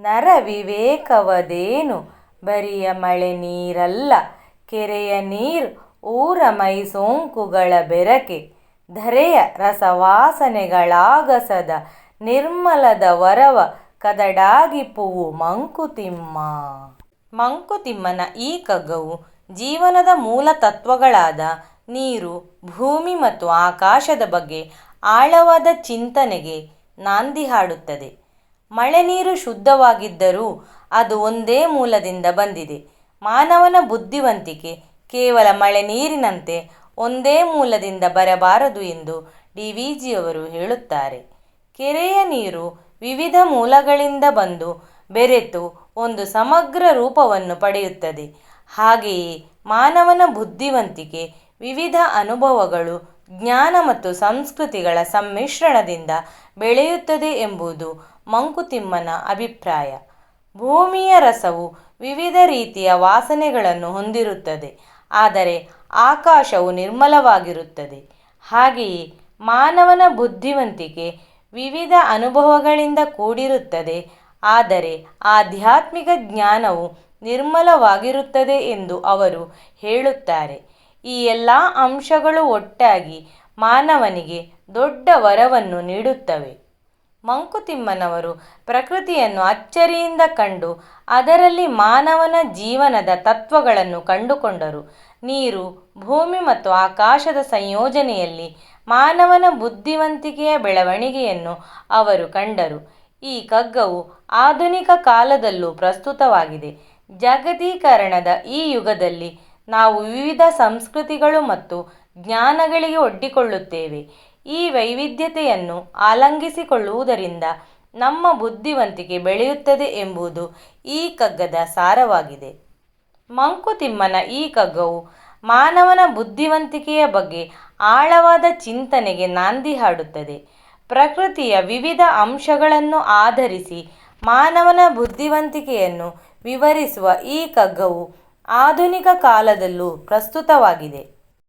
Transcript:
ನರ ವಿವೇಕವದೇನು ಬರಿಯ ಮಳೆ ನೀರಲ್ಲ, ಕೆರೆಯ ನೀರು ಊರ ಮೈ ಸೋಂಕುಗಳ ಬೆರಕೆ, ಧರೆಯ ರಸವಾಸನೆಗಳಾಗಸದ ನಿರ್ಮಲದ ವರವ ಕದಡಾಗಿ ಪೂವು ಮಂಕುತಿಮ್ಮ. ಮಂಕುತಿಮ್ಮನ ಈ ಕಗ್ಗವು ಜೀವನದ ಮೂಲ ತತ್ವಗಳಾದ ನೀರು, ಭೂಮಿ ಮತ್ತು ಆಕಾಶದ ಬಗ್ಗೆ ಆಳವಾದ ಚಿಂತನೆಗೆ ನಾಂದಿ ಹಾಡುತ್ತದೆ. ಮಳೆ ನೀರು ಶುದ್ಧವಾಗಿದ್ದರೂ ಅದು ಒಂದೇ ಮೂಲದಿಂದ ಬಂದಿದೆ. ಮಾನವನ ಬುದ್ಧಿವಂತಿಕೆ ಕೇವಲ ಮಳೆ ನೀರಿನಂತೆ ಒಂದೇ ಮೂಲದಿಂದ ಬರಬಾರದು ಎಂದು ಡಿ ವಿ ಜಿಯವರು ಹೇಳುತ್ತಾರೆ. ಕೆರೆಯ ನೀರು ವಿವಿಧ ಮೂಲಗಳಿಂದ ಬಂದು ಬೆರೆತು ಒಂದು ಸಮಗ್ರ ರೂಪವನ್ನು ಪಡೆಯುತ್ತದೆ. ಹಾಗೆಯೇ ಮಾನವನ ಬುದ್ಧಿವಂತಿಕೆ ವಿವಿಧ ಅನುಭವಗಳು ಜ್ಞಾನ ಮತ್ತು ಸಂಸ್ಕೃತಿಗಳ ಸಮ್ಮಿಶ್ರಣದಿಂದ ಬೆಳೆಯುತ್ತದೆ ಎಂಬುದು ಮಂಕುತಿಮ್ಮನ ಅಭಿಪ್ರಾಯ. ಭೂಮಿಯ ರಸವು ವಿವಿಧ ರೀತಿಯ ವಾಸನೆಗಳನ್ನು ಹೊಂದಿರುತ್ತದೆ, ಆದರೆ ಆಕಾಶವು ನಿರ್ಮಲವಾಗಿರುತ್ತದೆ. ಹಾಗೆಯೇ ಮಾನವನ ಬುದ್ಧಿವಂತಿಕೆ ವಿವಿಧ ಅನುಭವಗಳಿಂದ ಕೂಡಿರುತ್ತದೆ, ಆದರೆ ಆಧ್ಯಾತ್ಮಿಕ ಜ್ಞಾನವು ನಿರ್ಮಲವಾಗಿರುತ್ತದೆ ಎಂದು ಅವರು ಹೇಳುತ್ತಾರೆ. ಈ ಎಲ್ಲ ಅಂಶಗಳು ಒಟ್ಟಾಗಿ ಮಾನವನಿಗೆ ದೊಡ್ಡ ವರವನ್ನು ನೀಡುತ್ತವೆ. ಮಂಕುತಿಮ್ಮನವರು ಪ್ರಕೃತಿಯನ್ನು ಅಚ್ಚರಿಯಿಂದ ಕಂಡು ಅದರಲ್ಲಿ ಮಾನವನ ಜೀವನದ ತತ್ವಗಳನ್ನು ಕಂಡುಕೊಂಡರು. ನೀರು, ಭೂಮಿ ಮತ್ತು ಆಕಾಶದ ಸಂಯೋಜನೆಯಲ್ಲಿ ಮಾನವನ ಬುದ್ಧಿವಂತಿಕೆಯ ಬೆಳವಣಿಗೆಯನ್ನು ಅವರು ಕಂಡರು. ಈ ಕಗ್ಗವು ಆಧುನಿಕ ಕಾಲದಲ್ಲೂ ಪ್ರಸ್ತುತವಾಗಿದೆ. ಜಾಗತೀಕರಣದ ಈ ಯುಗದಲ್ಲಿ ನಾವು ವಿವಿಧ ಸಂಸ್ಕೃತಿಗಳು ಮತ್ತು ಜ್ಞಾನಗಳಿಗೆ ಒಡ್ಡಿಕೊಳ್ಳುತ್ತೇವೆ. ಈ ವೈವಿಧ್ಯತೆಯನ್ನು ಆಲಂಗಿಸಿಕೊಳ್ಳುವುದರಿಂದ ನಮ್ಮ ಬುದ್ಧಿವಂತಿಕೆ ಬೆಳೆಯುತ್ತದೆ ಎಂಬುದು ಈ ಕಗ್ಗದ ಸಾರವಾಗಿದೆ. ಮಂಕುತಿಮ್ಮನ ಈ ಕಗ್ಗವು ಮಾನವನ ಬುದ್ಧಿವಂತಿಕೆಯ ಬಗ್ಗೆ ಆಳವಾದ ಚಿಂತನೆಗೆ ನಾಂದಿ ಹಾಡುತ್ತದೆ. ಪ್ರಕೃತಿಯ ವಿವಿಧ ಅಂಶಗಳನ್ನು ಆಧರಿಸಿ ಮಾನವನ ಬುದ್ಧಿವಂತಿಕೆಯನ್ನು ವಿವರಿಸುವ ಈ ಕಗ್ಗವು ಆಧುನಿಕ ಕಾಲದಲ್ಲೂ ಪ್ರಸ್ತುತವಾಗಿದೆ.